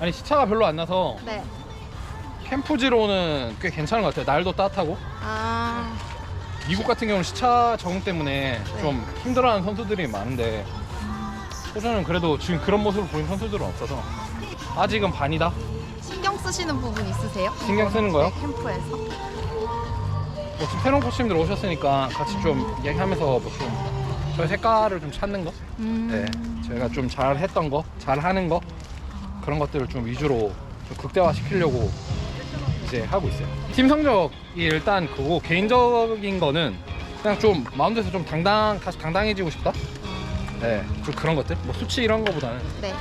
아니 시차가 별로 안 나서 네. 캠프지로는 꽤 괜찮은 것 같아요. 날도 따뜻하고 아, 미국 같은 경우는 시차 적응 때문에 네. 좀 힘들어하는 선수들이 많은데 호주는 그래도 지금 그런 모습을 보이는 선수들은 없어서 아직은 반이다. 신경 쓰시는 부분 있으세요? 신경 쓰는 거요? 네, 캠프에서. 뭐 지금 새로운 코치님들 오셨으니까 같이 좀 얘기하면서 뭐좀 저희 색깔을 좀 찾는 거, 음. 네, 저희가 좀 잘했던 거, 잘하는 거 그런 것들을 좀 위주로 좀 극대화 시키려고 이제 하고 있어요. 팀 성적이 일단 그거 개인적인 거는 그냥 좀 마운드에서 좀 당당 다시 당당해지고 싶다. 네, 좀 그런 것들, 뭐 수치 이런 거보다는 네.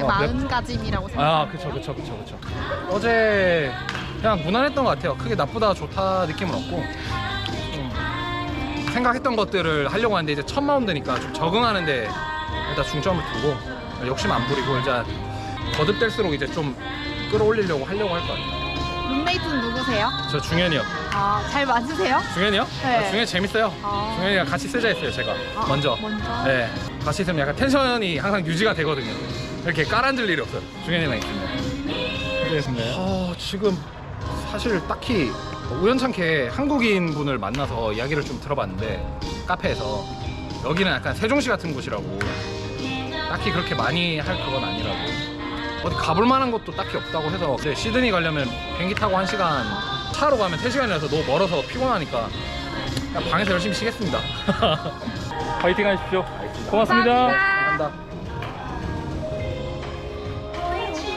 어, 마음가짐이라고 생각합니다. 아, 그쵸, 그쵸, 그쵸, 그쵸. 어제 그냥 무난했던 것 같아요. 크게 나쁘다, 좋다 느낌은 없고. 좀 생각했던 것들을 하려고 하는데 이제 첫 마운드니까 좀 적응하는데 일단 중점을 두고 욕심 안 부리고 이제 거듭될수록 이제 좀 끌어올리려고 하려고 할 것 같아요. 룸메이트는 누구세요? 저 중현이요. 아, 잘 맞으세요? 중현이요? 네. 아, 중현이 재밌어요. 아. 중현이랑 같이 쓰자 했어요, 제가. 아, 먼저. 먼저. 네. 같이 있으면 약간 텐션이 항상 유지가 되거든요. 이렇게 깔아앉을 일이 없어요. 중현이랑 있으면. 네. 아, 지금 사실 딱히 우연찮게 한국인 분을 만나서 이야기를 좀 들어봤는데 카페에서 여기는 약간 세종시 같은 곳이라고 딱히 그렇게 많이 할 그건 아니라고 어디 가볼 만한 것도 딱히 없다고 해서 이제 시드니 가려면 비행기 타고 한시간 차로 가면 3시간이라서 너무 멀어서 피곤하니까 그냥 방에서 열심히 쉬겠습니다. 파이팅 하십시오. 고맙습니다. 감사합니다. 감사합니다